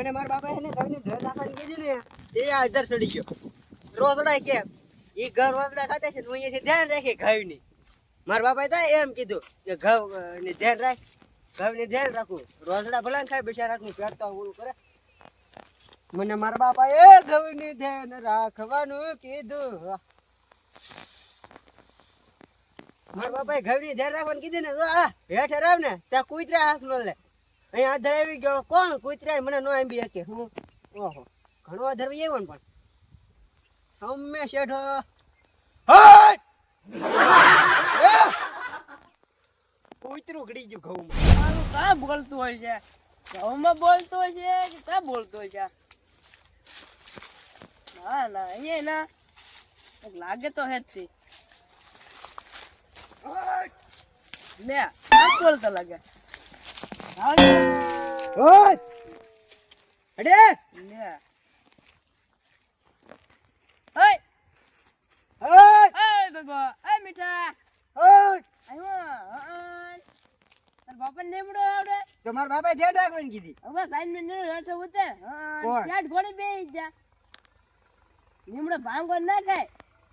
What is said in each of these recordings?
મને મારા બાપા એને ઘરની ઘર રાખવાની કીધી ને, એ આ ચડી ગયો. રોસડા કે એ ઘર રોસડા ખાતે છે હું અહીંયાથી ધ્યાન રાખે ઘઉંની. મારા બાપાએ તો એમ કીધું કે ઘઉં ને ધ્યાન રાખ, ઘઉંને ધ્યાન રાખું. રોસડા ભલા ખાય બિચારાનું પેટતા ઓલું કરે. મને મારા બાપાએ ઘઉંની ધ્યાન રાખવાનું કીધું. મારા બાપાએ ઘઉંની ધ્યાન રાખવાનું કીધું ને, તો આ હેઠે રાવ ને, ત્યાં કૂતરા હાથ ન લે. અહીંયા આધાર આવી ગયો. કોણ? કુતરાય મને નો આંબી બી કે હું? ઓહો. ઘણો આધાર બી આવ્યો ને પણ. સૌમ્ય શેઠો. કૂતરું ગળી ગયું ઘઉંમાં. મારું કા બોલતું હોય છે? ઘઉંમાં બોલતો હોય છે કે કા બોલતો હોય છે? ના ના અહીંયા ના લાગે તો હે જ તે. લે કાં બોલતો લાગે. ઓય અડે લે ઓય ઓય ઓય બાબા ઓય મીઠા ઓય આવ્યો હા તાર બાપા નેમડો આવડે તો મારા બાપાએ ધ્યાન રાખવાની કીધી હવે સાઈન મેં ને હેઠે ઉતે હા? ચાટ ઘોડી બે જા નીમડો ભાંગો ના ખાય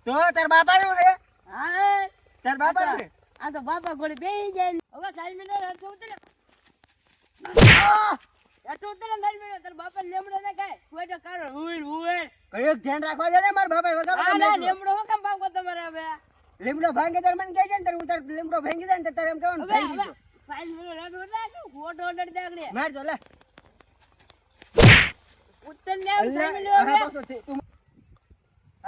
તો તાર બાપાનું છે હા તાર બાપાનું છે આ તો બાપા ઘોડી જાય હવે સાઈન મેં! ધ્યાન રાખવા દે ને મારા મેં નેમડો હું કેમ ભાંગો તમારે હવે? લીમડો ભાંગે તાર મને કહે છે ને તાર હું તાર લીમડો ભાંગી જાય ને તારે એમ કહેવાનું હવે ભાંગી હવે. સાઈન મને હેઠે ઉતરે કે ખોટો ઓર્ડર દે. આગળ માર તો લે. ઉતર ને આવ અલ્યા, સાઈન મેં આહા હવે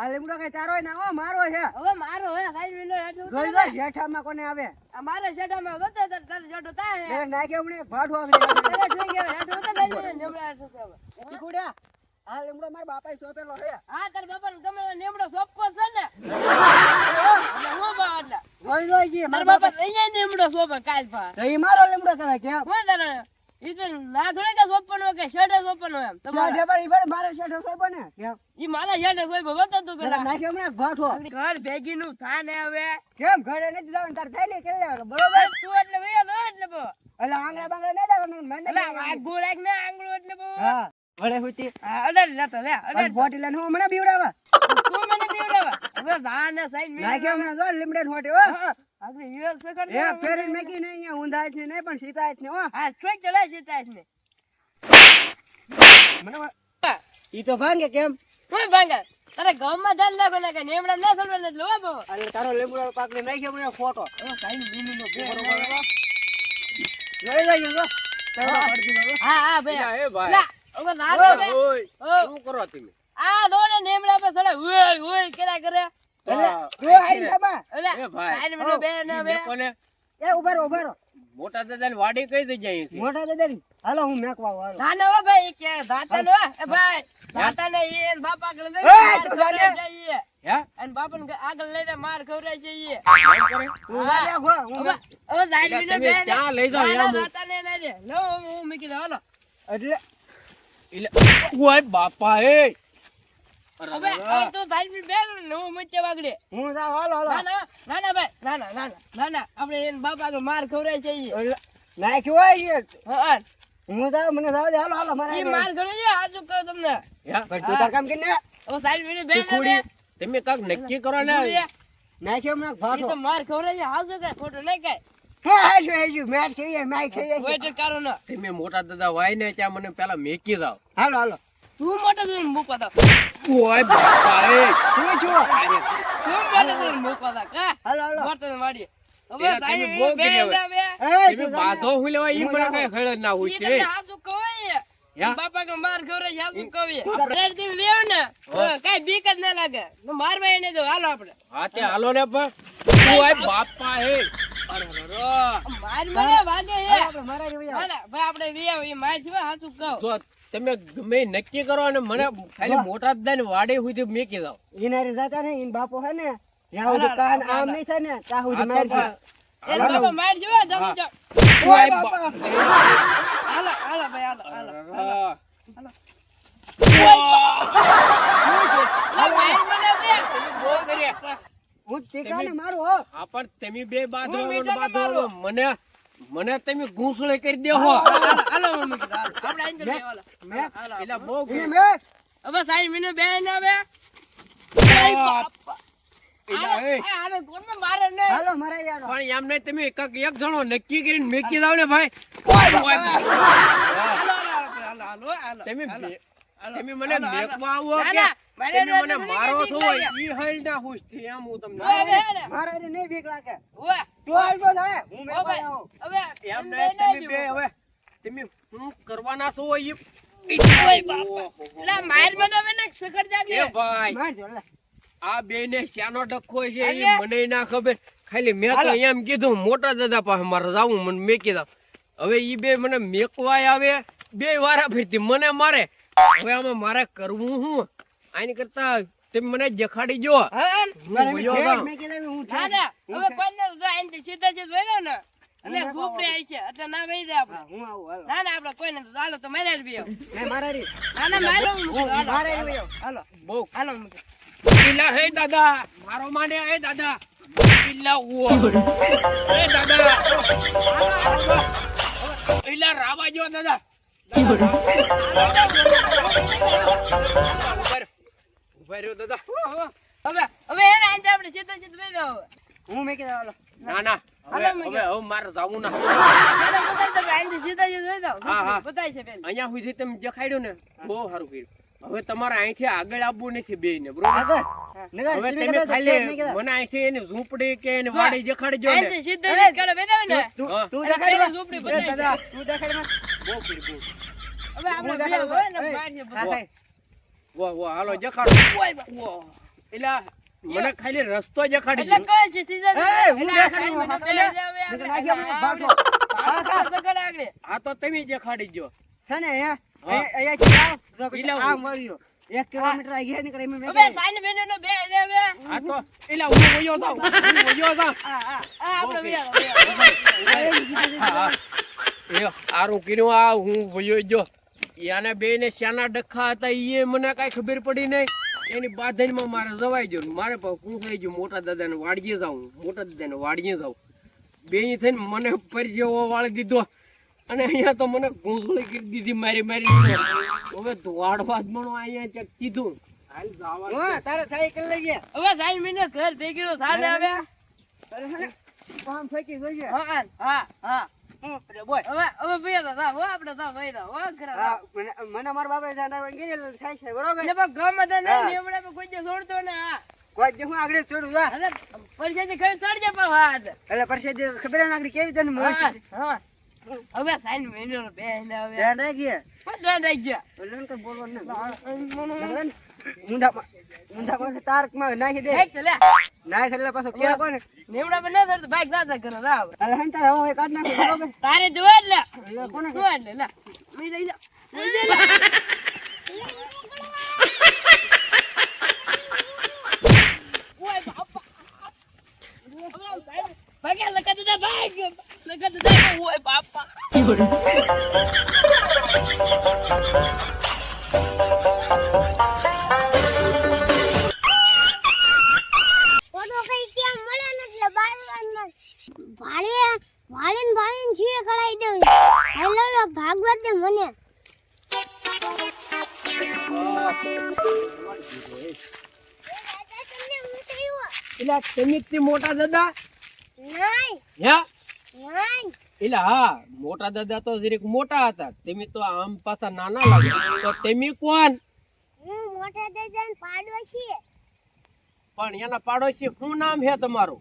આ લીમડો કઈ તારો ને હો મારો છે. હવે મારો હે સાઈન મેં હેઠો જોઈ લો જેઠામાં કોને આવે? આ મારા શેઠામાં વધે તર તર શેઠો થાય હે મેં નાખ્યો ઉણે ફાટો આગળ અરે થઈ ગયો હેઠો તો સાઈન મેં નેમડો છે. કુડ્યા, આ લીમડો મારા બાપાએ સોપેલો છે. હા તાર બાપા ગમે તે સોપકો છે ને. હું બા એટલે. જોઈ જોઈ જી મારા બાપા અહીંયા નેમડો સોપે કાલ પા તો ઈ મારો લીમડો કહેવાય કે હું તારે તો ના કે સોંપવાનો કે શેઠે સોંપવાનો એમ. તમારે પણ ઈ પણ મારે શેઠો સોંપો કેમ? ઈ મારા શેઠે સોંપ્યો હોતો તું પેલા. પેલા હમણાં ભાઠું ઘર ભેગી નું થા ને હવે. કેમ ઘરે નથી જવાનું? તાર થઈ લે કે બરોબર? તું એટલે તો એટલે બો. એટલે આંગળા બાંગળા નહીં દેવાનું મને એટલે રાખ ને આંગળું એટલે બો. હા. વળે હુતી હા અડર લેતો લે અડર અને બોટી હમણાં બીવડાવા? હવે જા ને સાઈન મે નાખ્યો હમણાં જો લીમડે હોટી હો આગળ યુએલ સકડ એ ફેરીને મેકી નહીં અહીંયા ઊંધા જ નહીં પણ જ ને હો હા સ્ટ્રેટ ચલાય છે. મને ઈ તો ભાંગે કેમ કોઈ ભાંગા તારે ગામમાં ધાન ના બને કે નેમડા ના સલવાને એટલે હો બો એટલે તારો લીમડો પાક ને નાખ્યો હમણાં ફોટો લઈ લઈ જો તારો પડતી નો જો. હા હા ભાઈ એ ઓય. શું કરો તમે? આ દો નેમડા પર સડે કેરા કરે? એટલે જો હારી બાબા એટલે ભાઈ. મને બે ને બે. કોને? એ ઊભા રહો મોટા દાદા વાડી કઈ જગ્યાએ છે? મોટા દાદાની? હાલો હું મેકવા વાળો ના ના ભાઈ કે દાતા નો એ ભાઈ દાતા ને એ બાપા આગળ લઈને એ, માર તું ખવડાય જાને. છે ઈ. હે અને બાપા ને આગળ લઈને માર ખવડાય જઈએ. તું જા લે ગો હું હવે સાઈન એટલે બે ને- ત્યાં લઈ જાઓ ના, ના, દાતા ને ના દે. લો હું હું મૂકી દઉં હાલો. એટલે એટલે ઓય બાપા એ! હવે હવે તું સાઈન બે ને હું વાગડે. હું જાઉં હાલો હાલો. ના ના ના ના ભાઈ ના ના ના ના ના ના આપણે એને બાપા આગળ માર ખવડાય છે ઈ. એટલે હોય હા હા. હું જાઉં મને જાવ હાલો હાલો મારે ઈ માર ખવડાય છે હાચું કહું તમને. હે? પણ તું તાર કામ હવે બે ને બે ને? બે ખોડી. તમે કાક નક્કી કરો ને ઈ નાખ્યો ફાટો. તો માર ખવડાય છે હાચું કાંઈ ખોટું નહીં કાંઈ. હાજુ હાજુ મેચ ખેઈએ મેચ ખેઈએ કોઈ તો કારું ના. તમે મોટા દાદા વાય ને ત્યાં મને પેલા મેકી જાવ હાલો હાલો. તું મોટો થઈને મૂકવા દો. ઓય બાપા એ શું છું તું મોટો થઈને મૂકવા દો. કા? હાલો હાલો મોટો થઈને વાળીએ. હવે બહુ બે ના બે. એ તમે તું બાધો હું લેવા ઈ મને. કઈ ખબર ના હોય ઈ છે તમને હાચું કહું એ. યા? બાપા કે માર હાચું કહું એ. તું તમે લેવો ને, કાંઈ બીક જ ના લાગે. તો મારવા એને દો, હાલો આપણે. હા તે હાલો ને પણ બાપા માર મને વાગે હે. જો તમે ગમે નક્કી કરો અને મને ખાલી મોટા દાદા ને વાડે સુધી મેકી કીધા ઇનારે જાતા ને ઇન બાપો હે ને જ્યાં કાન આમ નહીં થાય ને તાહુ સુધી માર છે. એ બાપો માર હો, તમે ઓય બાપા. હાલો, હાલો ભાઈ, હાલો, હાલો, હાલો. આ માર મને મારું પણ તમે બે મને મને તમે ઘૂંસળે કરી દેહો હાલો, મમ્મી આપણે હાલો. મેં- બહુ હવે બે ને. હવે એમ નહીં તમે એક એક જણો નક્કી કરીને મેકી દાવ ને ભાઈ. તમે મને. મેકવા આવો કે તમે મને મારો છો ઈ હલ ના ખુશથી એમ હું તમને હવે, હવે, એને નહીં બીક લાગે હવે, આવજો થાય હું મેં હવે, એમ નહીં તમે બે હવે તમે શું કરવાના છો ઈ ઓય બાપા. લા, માર બનાવે ને સકર એ જાગે. ભાઈ મારજો લે. આ બે ને શ્યાનો ડખો છે એ મને ના ખબર. ખાલી મેં તો એમ કીધું મોટા દાદા પાસે મારે જવું મને મેં કીધા હવે ઈ બે મને મેકવાય આવે બે વારા ફરતી મને મારે. હવે આમાં મારે કરવું શું આની કરતા તમે મને જખાડી જો. હવે કોઈને તો સીધા સીધું વહી ને. અને હું આવી છે, એટલે ના વહી જાય આપણે. હા, આવું હાલો. ના, ના, આપણે કોઈને તો ચાલો તો મારે જ બી આવો. મારા રી ના, ના, મારે હું હું હાલો, મારે રી આવું. હાલો, બહુ. હાલો, મૂકી. હે દાદા. મારો માને હે દાદા. પેલા ઓ હે દાદા. પેલા રાવા જો દાદા. ઊભા રહ્યો દાદા. હવે હવે એને અહીંથી આપણે ચેતા ચેત લઈ દો હું મેં કીધું હાલો. ના ના હવે હવે હવે મારે જવું ના. દો, સીધા સીધું વહી જાવ. હા, હા. બતાવી છે પેલી. અહીંયા સુધી તમે જખાડ્યું ને બહુ સારું કર્યું. હવે તમારે અહીંથી આગળ આવવું નથી બે ને બરોબર હવે તમે તમે કીધું તો ખાલી ઠેઠ મેં કીધું. મને અહીંથી એની ઝૂંપડી કે એની વાડી જખાડજો ને. તું તું. ઝૂંપડી તું બહુ કર્યું હવે આપણે બે હોય ને. વાહ વાહ હાલો જખાડો. વાહ. એલા મને ખાલી રસ્તો જખાડી એટલે. કહે છે તીજા એ, હું જખાડી આ. આ તો તમે જખાડી જો છે ને અહીંયા તો. એક કિલોમીટર આ નીકળે મેં બે. આ તો એલા હું વયો જાઉં હું વયો આપણે બે. એ હારું કર્યું આ હું વયો જો યાને બે ને શ્યાના ડખા હતા એ મને કાંઈ ખબર પડી નહીં એની બાંધણીમાં મારે જવાઈ ગયું મારે પૂછાઈ ગયું મોટા દાદાને વાડીએ જાઉં મોટા દાદાને વાડીએ જાઉં બે થઈને મને પરસેવો વાળી દીધો અને અહીંયા તો મને ઘૂંસળી કરી દીધી મારી મારી હવે ધોવાડવા જ મણો અહીંયા ચેક કીધું હાલ જાવા તારે. હવે ઘર નો થાને હવે. ને કામ. હા, હા, હા. બોલ. હવે તો હો, આપણે ભાઈ હો, મને કીધેલું થાય છે, બરોબર? ને પણ ગમે તે નહીં, હા. પર કોઈ છોડતો ને, હા. કોઈ દી હું આગળ છોડું જા. અરે, પરસેથી ખાઈ ચડજે પણ હાથ. એટલે પરસેદી ખબર ના આગળ કેવી તને મળશે? હા. હવે સાઈડ બેનનો બે ને હવે. ધ્યાન રાખજે. પણ ધ્યાન રાખજે. એટલે બોલવાનું ઊંધા ઊંધા પાસે તારકમાં નાખી દે તો. નાખ એટલે પાછો કેવો કોને લીમડા પર ના ચડતો, બાઈક ના થાય ઘરે, રાવ. એટલે હે ને તારે હવે કાઢ નાખો બરોબર તારે જોવે. એટલે કોને જોવે જ લે, લે. લઈ લે. લઈ લે. ભાગ્યા લગા દીધા, ભાગ. લગા દીધા, ઓય બાપા. ભાડે ભાડે ને ભાડે ને જીવે કરાઈ દેવી હેલો ભાગવત ને મને. એલા તમે તે મોટા દાદા? નહીં. હે? નહીં. એટલે હા મોટા દાદા તો જરીક મોટા હતા. તમે તો આમ પાછા નાના લાગે. તો તમે કોણ? હું મોટા દાદાને પાડોશી. પણ એના પાડોશી શું નામ છે તમારું?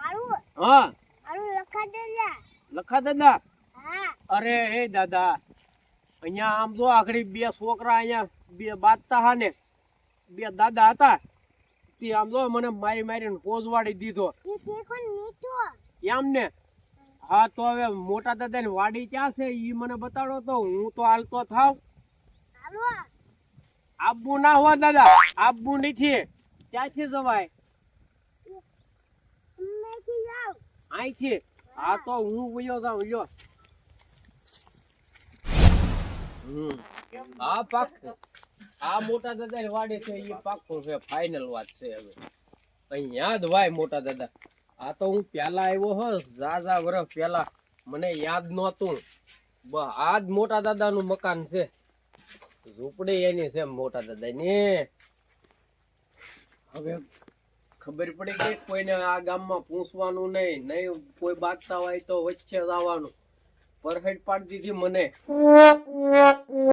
મારું? હા. મારું લખા દેલા લખા દાદા હા. અરે હે દાદા અહીંયા આમ જો આગળ બે છોકરા અહીંયા બે હા ને બે દાદા હતા તે આમ જો મને મારી મારીને પોજવાડી દીધો. એમ ને? હા તો હવે મોટા દાદાની વાડી ક્યાં છે? ઈ મને બતાડો તો હું તો હાલતો થાવ. આબુ ના હો દાદા આબુ નથી. ક્યાંથી જવાય તમે કી જાવ અહીંથી આ તો હું વયો જાઉં, લ્યો. આ પાક આ મોટા દાદા વાડે છે એ પાકો છે ફાઇનલ વાત છે હવે. અહીંયા જ વાય મોટા દાદા. આ તો હું પેલા આવ્યો હો ઝાઝા વર્ષ પેલા મને યાદ નહોતું. આ જ મોટા દાદાનું મકાન છે. ઝૂંપડી એની છે મોટા દાદાની. હવે ખબર પડી ગઈ કોઈને આ ગામમાં પૂછવાનું નહીં નહીં કોઈ બાગતા હોય તો વચ્ચે જ આવવાનું. પરફેક્ટ પાડી દીધી મને.